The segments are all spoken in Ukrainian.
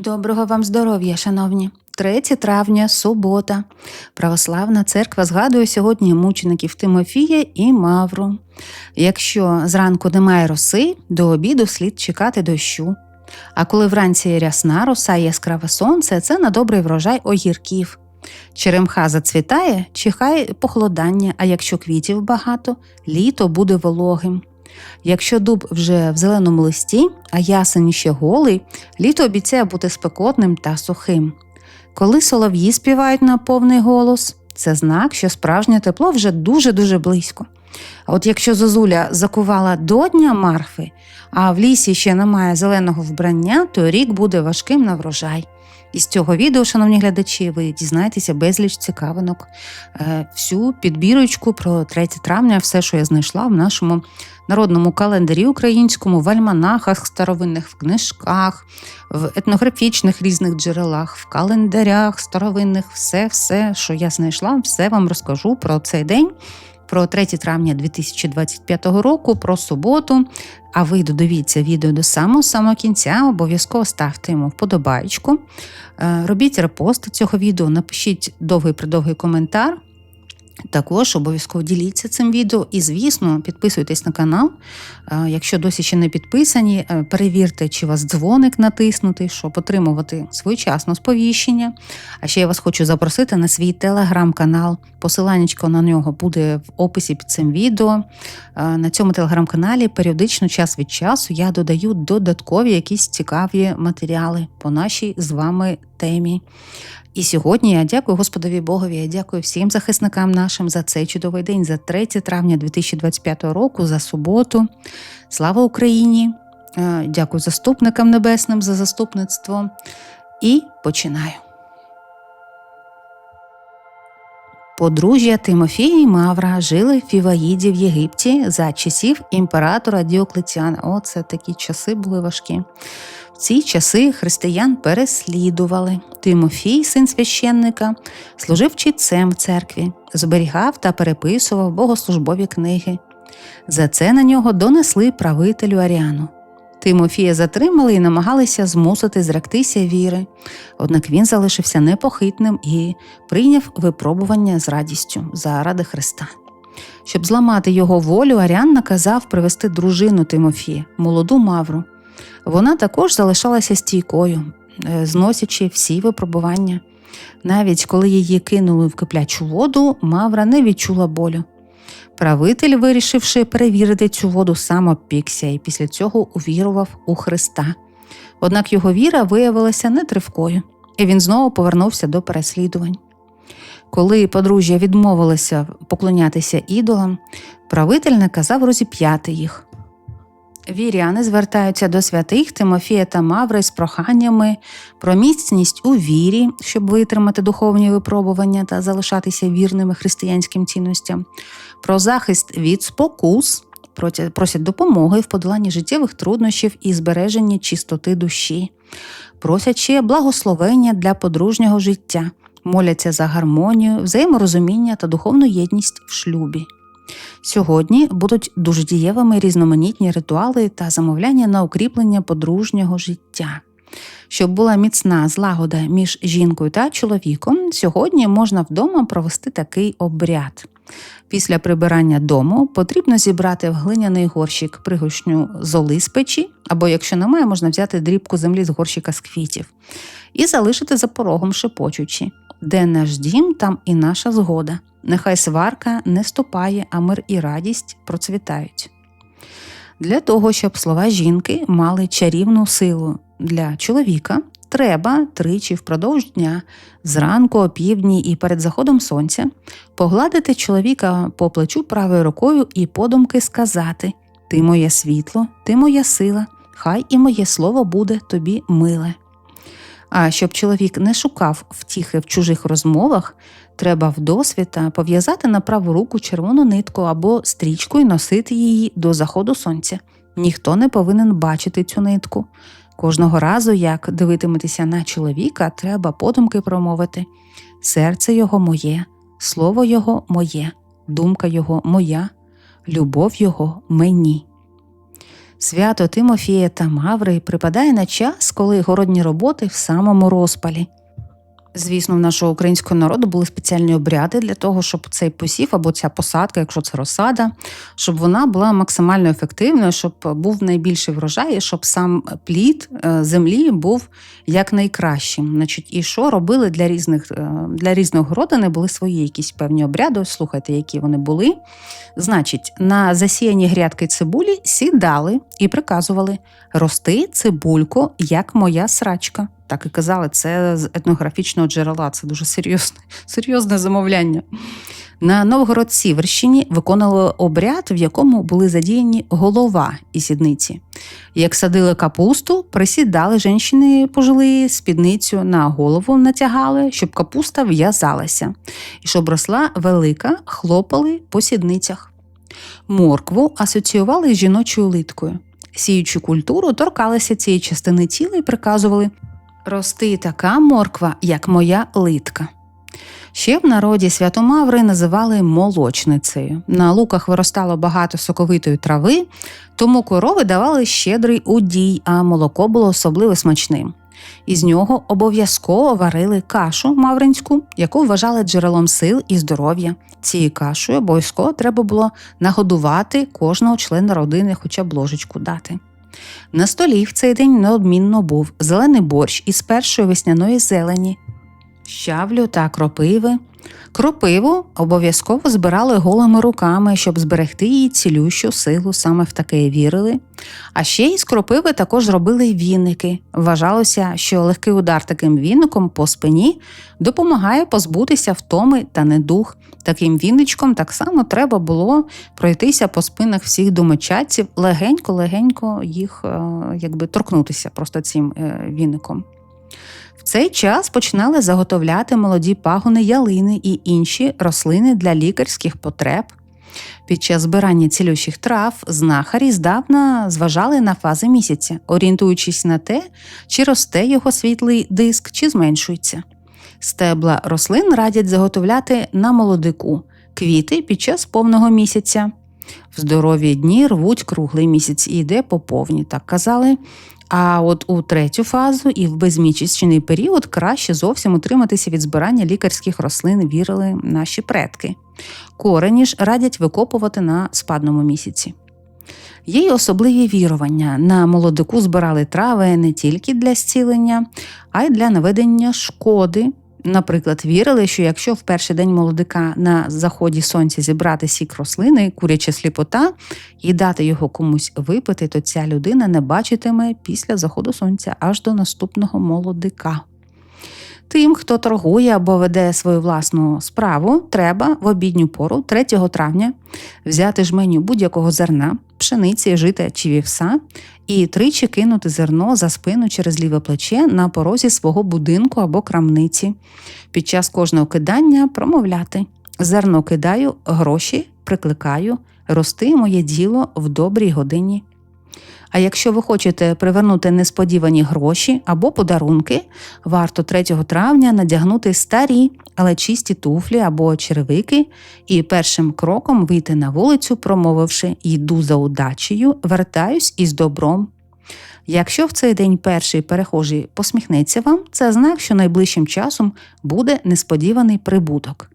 Доброго вам здоров'я, шановні. 3 травня, субота. Православна церква згадує сьогодні мучеників Тимофія і Мавру. Якщо зранку немає роси, до обіду слід чекати дощу. А коли вранці рясна роса і яскраве сонце, це на добрий врожай огірків. Черемха зацвітає, чихає похолодання, а якщо квітів багато, літо буде вологим. Якщо дуб вже в зеленому листі, а ясень ще голий, літо обіцяє бути спекотним та сухим. Коли солов'ї співають на повний голос, це знак, що справжнє тепло вже дуже-дуже близько. А от якщо зозуля закувала до дня марфи, а в лісі ще немає зеленого вбрання, то рік буде важким на врожай. Із цього відео, шановні глядачі, ви дізнаєтеся безліч цікавинок, е, всю підбірочку про 3 травня, все, що я знайшла в нашому народному календарі українському, в альманахах старовинних, в книжках, в етнографічних різних джерелах, в календарях старовинних, все, все, що я знайшла, все вам розкажу про цей день. Про 3 травня 2025 року, про суботу. А ви додивіться відео до самого самого кінця, обов'язково ставте йому вподобайку. Е, Робіть репост цього відео, напишіть довгий придовгий коментар. Також обов'язково діліться цим відео і, звісно, підписуйтесь на канал. Е, Якщо досі ще не підписані, е, перевірте, чи вас дзвоник натиснутий, щоб отримувати своєчасно сповіщення. А ще я вас хочу запросити на свій телеграм-канал. Посиланнячко на нього буде в описі під цим відео. Е, На цьому телеграм-каналі періодично час від часу я додаю додаткові якісь цікаві матеріали по нашій з вами темі. І сьогодні я дякую Господові Богові, я дякую всім захисникам нашим за цей чудовий день, за 3 травня 2025 року, за суботу. Слава Україні! Е, Дякую заступникам небесним за заступництво. І починаю. Подружжя Тимофія і Мавра жили в Фіваїді в Єгипті за часів імператора Діоклетіана. О, це такі часи були важкі. Ці часи християн переслідували. Тимофій, син священника, служив чітцем в церкві, зберігав та переписував богослужбові книги. За це на нього донесли правителю Аріану. Тимофія затримали і намагалися змусити зректися віри, однак він залишився непохитним і прийняв випробування з радістю заради Христа. Щоб зламати його волю, Аріан наказав привести дружину Тимофія, молоду Мавру. Вона також залишалася стійкою, е, зносячи всі випробування. Навіть коли її кинули в киплячу воду, Мавра не відчула болю. Правитель, вирішивши перевірити цю воду, сам опікся і після цього увірував у Христа. Однак його віра виявилася нетривкою, і він знову повернувся до переслідувань. Коли подружжя відмовилося поклонятися ідолам, правитель наказав розіп'яти їх. Віряни звертаються до святих Тимофія та Маври з проханнями про міцність у вірі, щоб витримати духовні випробування та залишатися вірними християнським цінностям, про захист від спокус, просять допомоги в подоланні життєвих труднощів і збереженні чистоти душі, просять ще благословення для подружнього життя, моляться за гармонію, взаєморозуміння та духовну єдність в шлюбі. Сьогодні будуть дуже дієвими різноманітні ритуали та замовляння на укріплення подружнього життя. Щоб була міцна злагода між жінкою та чоловіком, сьогодні можна вдома провести такий обряд. Після прибирання дому потрібно зібрати в глиняний горщик пригоршню золи з печі, або якщо немає, можна взяти дрібку землі з горщика з квітів і залишити за порогом шепочучи. Де наш дім, там і наша згода. Нехай сварка не ступає, а мир і радість процвітають. Для того, щоб слова жінки мали чарівну силу для чоловіка, треба тричі впродовж дня, зранку, опівдні і перед заходом сонця, погладити чоловіка по плечу правою рукою і подумки сказати: Ти моє світло, ти моя сила, хай і моє слово буде тобі миле. А щоб чоловік не шукав втіхи в чужих розмовах, треба вдосвіта пов'язати на праву руку червону нитку або стрічку і носити її до заходу сонця. Ніхто не повинен бачити цю нитку. Кожного разу, як дивитиметеся на чоловіка, треба подумки промовити серце його моє, слово його моє, думка його моя, любов його мені. Свято Тимофія та Маври припадає на час, коли городні роботи в самому розпалі. Звісно, в нашого українського народу були спеціальні обряди для того, щоб цей посів або ця посадка, якщо це розсада, щоб вона була максимально ефективною, щоб був найбільший врожай, і щоб сам плід е, землі був якнайкращим. Значить, і що робили для різних е, для різних городини, були свої якісь певні обряди. Слухайте, які вони були. Значить, на засіяні грядки цибулі сідали і приказували рости цибулько, як моя срачка. Так і казали, це з етнографічного джерела, це дуже серйозне, серйозне замовляння. На Новгород-Сіверщині виконали обряд, в якому були задіяні голова і сідниці. Як садили капусту, присідали жінки пожили спідницю на голову натягали, щоб капуста в'язалася, і щоб росла велика, хлопали по сідницях. Моркву асоціювали з жіночою литкою. Сіючу культуру торкалися цієї частини тіла і приказували Рости така морква, як моя литка. Ще в народі Святомаври називали молочницею. На луках виростало багато соковитої трави, тому корови давали щедрий удій, а молоко було особливо смачним. Із нього обов'язково варили кашу мавринську, яку вважали джерелом сил і здоров'я. Цією кашею обов'язково треба було нагодувати кожного члена родини, хоча б ложечку дати. На столі в цей день неодмінно був зелений борщ із першої весняної зелені, щавлю та кропиви. Кропиву обов'язково збирали голими руками, щоб зберегти її цілющу силу, саме в таке вірили. А ще із кропиви також робили віники. Вважалося, що легкий удар таким віником по спині допомагає позбутися втоми та недух. Таким віничком так само треба було пройтися по спинах всіх домочадців, легенько-легенько їх е, якби торкнутися просто цим е, віником. В цей час починали заготовляти молоді пагони ялини і інші рослини для лікарських потреб. Під час збирання цілющих трав знахарі здавна зважали на фази місяця, орієнтуючись на те, чи росте його світлий диск, чи зменшується. Стебла рослин радять заготовляти на молодику, квіти під час повного місяця. В здорові дні рвуть круглий місяць і йде по повні, так казали. А от у третю фазу і в безмісячний період краще зовсім утриматися від збирання лікарських рослин, вірили наші предки. Корені ж радять викопувати на спадному місяці. Є й особливі вірування. На молодику збирали трави не тільки для зцілення, а й для наведення шкоди. Наприклад, вірили, що якщо в перший день молодика на заході сонця зібрати сік рослини, куряча сліпота, і дати його комусь випити, то ця людина не бачитиме після заходу сонця аж до наступного молодика. Тим, хто торгує або веде свою власну справу, треба в обідню пору 3 травня взяти жменю будь-якого зерна, пшениці, жита чи вівса і тричі кинути зерно за спину через ліве плече на порозі свого будинку або крамниці. Під час кожного кидання промовляти зерно кидаю, гроші прикликаю, рости моє діло в добрій годині. А якщо ви хочете привернути несподівані гроші або подарунки, варто 3 травня надягнути старі, але чисті туфлі або черевики і першим кроком вийти на вулицю, промовивши йду за удачею, вертаюсь із добром. Якщо в цей день перший перехожий посміхнеться вам, це знак, що найближчим часом буде несподіваний прибуток.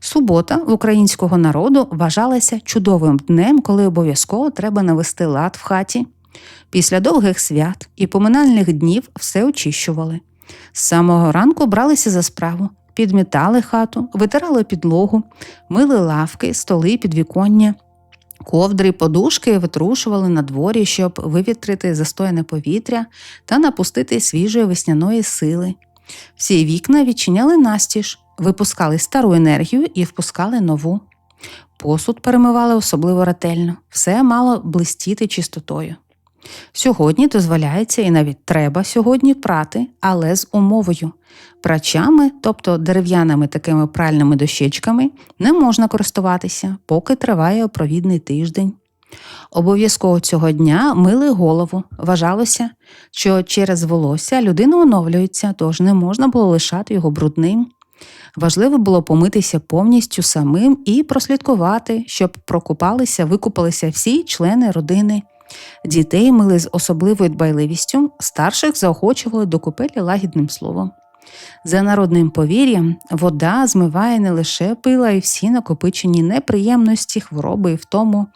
Субота в українського народу вважалася чудовим днем, коли обов'язково треба навести лад в хаті. Після довгих свят і поминальних днів все очищували. З самого ранку бралися за справу, підмітали хату, витирали підлогу, мили лавки, столи, підвіконня, ковдри, подушки витрушували на дворі, щоб вивітрити застояне повітря та напустити свіжої весняної сили. Всі вікна відчиняли настіж, випускали стару енергію і впускали нову. Посуд перемивали особливо ретельно, все мало блистіти чистотою. Сьогодні дозволяється і навіть треба сьогодні прати, але з умовою. Прачами, тобто дерев'яними такими пральними дощечками, не можна користуватися, поки триває опровідний тиждень. Обов'язково цього дня мили голову. Вважалося, що через волосся людина оновлюється, тож не можна було лишати його брудним. Важливо було помитися повністю самим і прослідкувати, щоб прокупалися, викупалися всі члени родини. Дітей мили з особливою дбайливістю, старших заохочували до купелі лагідним словом. За народним повір'ям, вода змиває не лише пила і всі накопичені неприємності, хвороби і втому.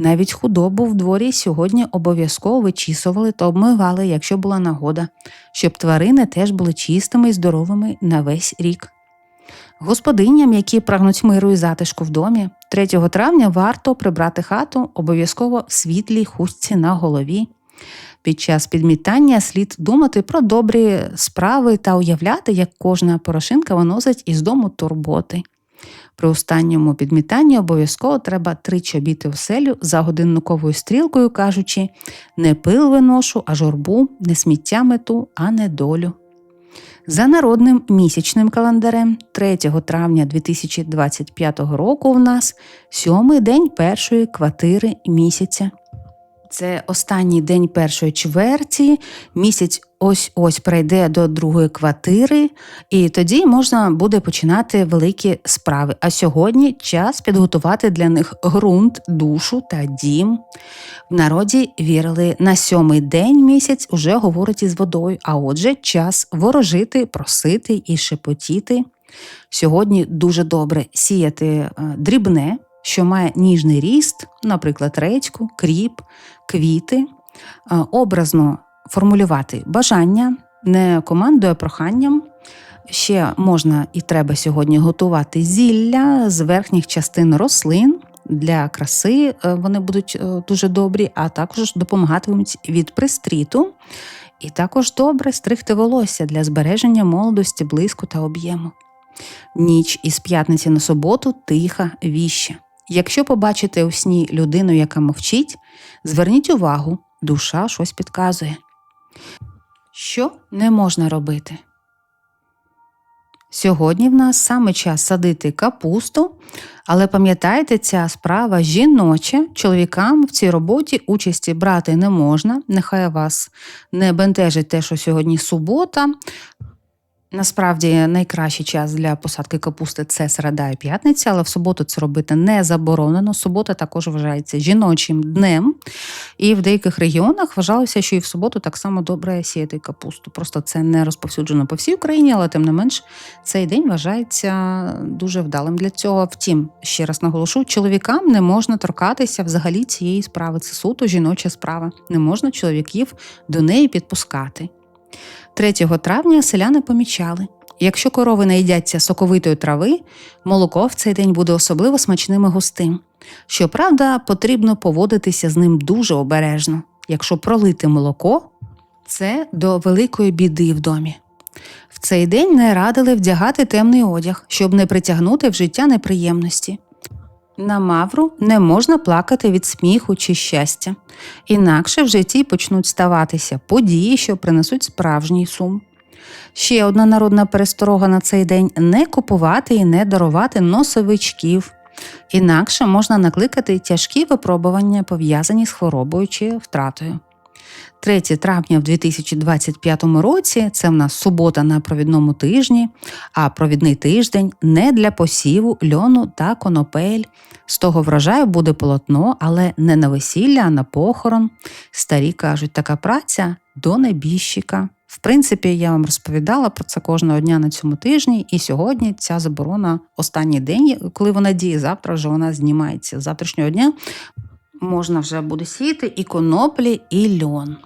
Навіть худобу в дворі сьогодні обов'язково вичісували та обмивали, якщо була нагода, щоб тварини теж були чистими і здоровими на весь рік. Господиням, які прагнуть миру і затишку в домі, 3 травня варто прибрати хату обов'язково в світлій хустці на голові. Під час підмітання слід думати про добрі справи та уявляти, як кожна порошинка виносить із дому турботи. При останньому підмітанні обов'язково треба тричі обійти оселю за годинниковою стрілкою, кажучи не пил виношу, а журбу, не сміття мету, а не долю. За народним місячним календарем 3 травня 2025 року в нас сьомий день першої квартири місяця. Це останній день першої чверті, місяць ось ось прийде до другої квартири, і тоді можна буде починати великі справи. А сьогодні час підготувати для них ґрунт, душу та дім. В народі вірили на сьомий день місяць уже говорить із водою, а отже, час ворожити, просити і шепотіти. Сьогодні дуже добре сіяти е, дрібне що має ніжний ріст, наприклад, редьку, кріп, квіти, образно формулювати бажання, не командує проханням. Ще можна і треба сьогодні готувати зілля з верхніх частин рослин. Для краси е, вони будуть е, дуже добрі, а також допомагатимуть від пристріту. І також добре стригти волосся для збереження молодості, блиску та об'єму. Ніч із п'ятниці на суботу тиха віща. Якщо побачите у сні людину, яка мовчить, зверніть увагу, душа щось підказує. Що не можна робити? Сьогодні в нас саме час садити капусту, але пам'ятайте, ця справа жіноча, чоловікам в цій роботі участі брати не можна. Нехай вас не бентежить те, що сьогодні субота, Насправді найкращий час для посадки капусти це середа і п'ятниця, але в суботу це робити не заборонено. Субота також вважається жіночим днем, і в деяких регіонах вважалося, що і в суботу так само добре сіяти капусту. Просто це не розповсюджено по всій Україні, але тим не менш цей день вважається дуже вдалим для цього. Втім, ще раз наголошу, чоловікам не можна торкатися взагалі цієї справи. Це суто жіноча справа. Не можна чоловіків до неї підпускати. 3 травня селяни помічали, якщо корови наїдяться соковитої трави, молоко в цей день буде особливо смачним і густим. Щоправда, потрібно поводитися з ним дуже обережно. Якщо пролити молоко, це до великої біди в домі. В цей день не радили вдягати темний одяг, щоб не притягнути в життя неприємності. На мавру не можна плакати від сміху чи щастя, інакше в житті почнуть ставатися події, що принесуть справжній сум. Ще одна народна пересторога на цей день не купувати і не дарувати носовичків, інакше можна накликати тяжкі випробування, пов'язані з хворобою чи втратою. 3 травня в 2025 році це в нас субота на провідному тижні, а провідний тиждень не для посіву, льону та конопель. З того врожаю буде полотно, але не на весілля, а на похорон. Старі кажуть, така праця до небіжчика. В принципі, я вам розповідала про це кожного дня на цьому тижні, і сьогодні ця заборона останній день, коли вона діє, завтра вже вона знімається. З завтрашнього дня можна вже буде сіяти і коноплі, і льон.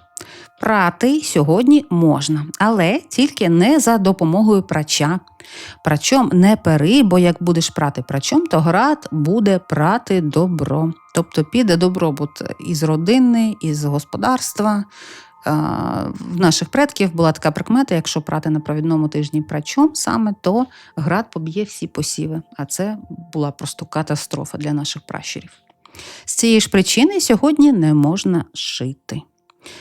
Прати сьогодні можна, але тільки не за допомогою прача. Прачом не пери, бо як будеш прати прачом, то град буде прати добро. Тобто піде добробут із родини, із господарства. В наших предків була така прикмета, якщо прати на провідному тижні прачом саме, то град поб'є всі посіви. А це була просто катастрофа для наших пращурів. З цієї ж причини сьогодні не можна шити.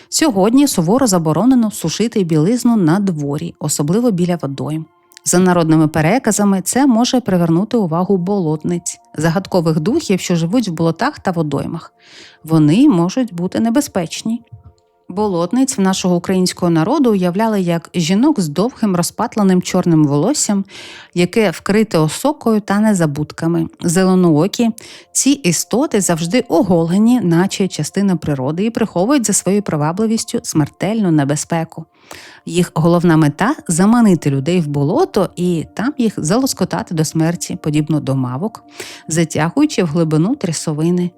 Сьогодні суворо заборонено сушити білизну на дворі, особливо біля водойм. За народними переказами, це може привернути увагу болотниць, загадкових духів, що живуть в болотах та водоймах. Вони можуть бути небезпечні. Болотниць в нашого українського народу уявляли як жінок з довгим розпатленим чорним волоссям, яке вкрите осокою та незабудками. Зеленоокі ці істоти завжди оголені, наче частина природи, і приховують за своєю привабливістю смертельну небезпеку. Їх головна мета заманити людей в болото і там їх залоскотати до смерті, подібно до мавок, затягуючи в глибину трясовини.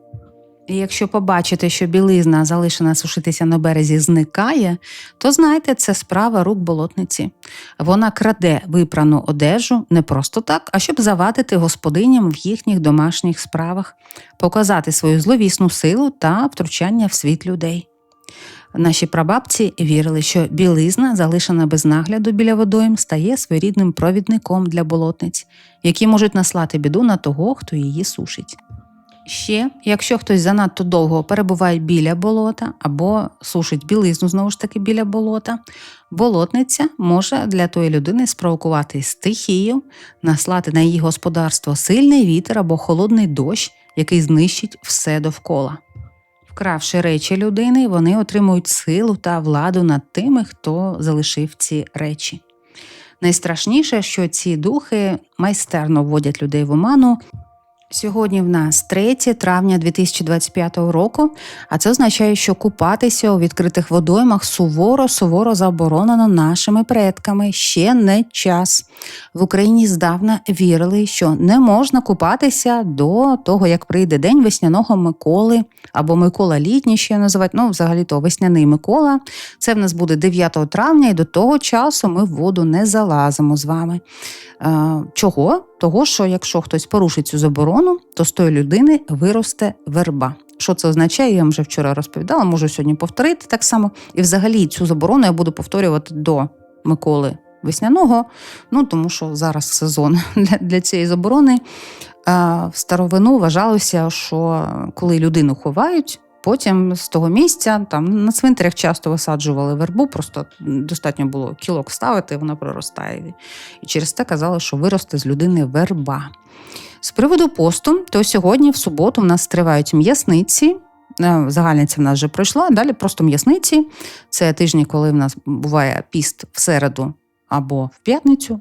Якщо побачите, що білизна, залишена сушитися на березі, зникає, то знайте, це справа рук болотниці. Вона краде випрану одежу не просто так, а щоб завадити господиням в їхніх домашніх справах, показати свою зловісну силу та втручання в світ людей. Наші прабабці вірили, що білизна, залишена без нагляду біля водойм, стає своєрідним провідником для болотниць, які можуть наслати біду на того, хто її сушить. Ще, якщо хтось занадто довго перебуває біля болота або сушить білизну знову ж таки біля болота, болотниця може для тої людини спровокувати стихію, наслати на її господарство сильний вітер або холодний дощ, який знищить все довкола. Вкравши речі людини, вони отримують силу та владу над тими, хто залишив ці речі. Найстрашніше, що ці духи майстерно вводять людей в оману. Сьогодні в нас 3 травня 2025 року, а це означає, що купатися у відкритих водоймах суворо суворо заборонено нашими предками ще не час. В Україні здавна вірили, що не можна купатися до того, як прийде день весняного Миколи або Микола літній, ще називають, ну взагалі то весняний Микола. Це в нас буде 9 травня, і до того часу ми в воду не залазимо з вами. Чого? Того, що якщо хтось порушить цю заборону, то з тої людини виросте верба. Що це означає? Я вам вже вчора розповідала, можу сьогодні повторити так само. І взагалі цю заборону я буду повторювати до Миколи Весняного, ну тому що зараз сезон для, для цієї заборони. В старовину вважалося, що коли людину ховають, Потім з того місця там на цвинтарях часто висаджували вербу, просто достатньо було кілок ставити, вона проростає. І через це казали, що виросте з людини верба. З приводу посту, то сьогодні, в суботу, в нас тривають м'ясниці. Е, загальниця в нас вже пройшла. Далі просто м'ясниці. Це тижні, коли в нас буває піст в середу або в п'ятницю,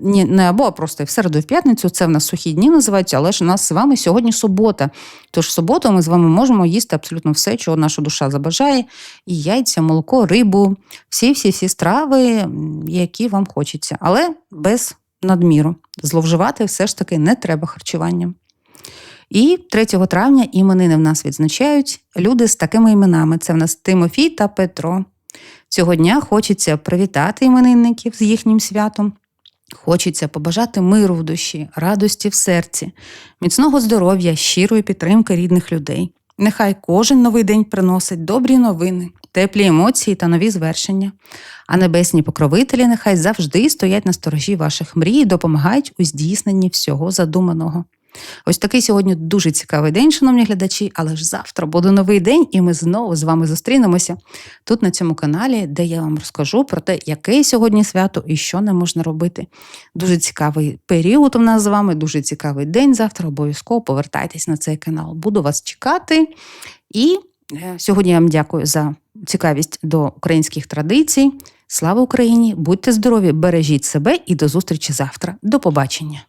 ні, не або, а просто в середу і в п'ятницю. Це в нас сухі дні називаються, але ж у нас з вами сьогодні субота. Тож в суботу ми з вами можемо їсти абсолютно все, чого наша душа забажає: і яйця, молоко, рибу, всі-всі-всі страви, які вам хочеться, але без надміру. Зловживати все ж таки не треба харчуванням. І 3 травня іменини в нас відзначають люди з такими іменами: це в нас Тимофій та Петро. Цього дня хочеться привітати іменинників з їхнім святом. Хочеться побажати миру в душі, радості в серці, міцного здоров'я, щирої підтримки рідних людей. Нехай кожен новий день приносить добрі новини, теплі емоції та нові звершення. А небесні покровителі нехай завжди стоять на сторожі ваших мрій і допомагають у здійсненні всього задуманого. Ось такий сьогодні дуже цікавий день, шановні глядачі, але ж завтра буде новий день, і ми знову з вами зустрінемося тут на цьому каналі, де я вам розкажу про те, яке сьогодні свято і що не можна робити. Дуже цікавий період у нас з вами, дуже цікавий день. Завтра обов'язково повертайтесь на цей канал. Буду вас чекати. І е, сьогодні я вам дякую за цікавість до українських традицій. Слава Україні! Будьте здорові, бережіть себе і до зустрічі завтра. До побачення!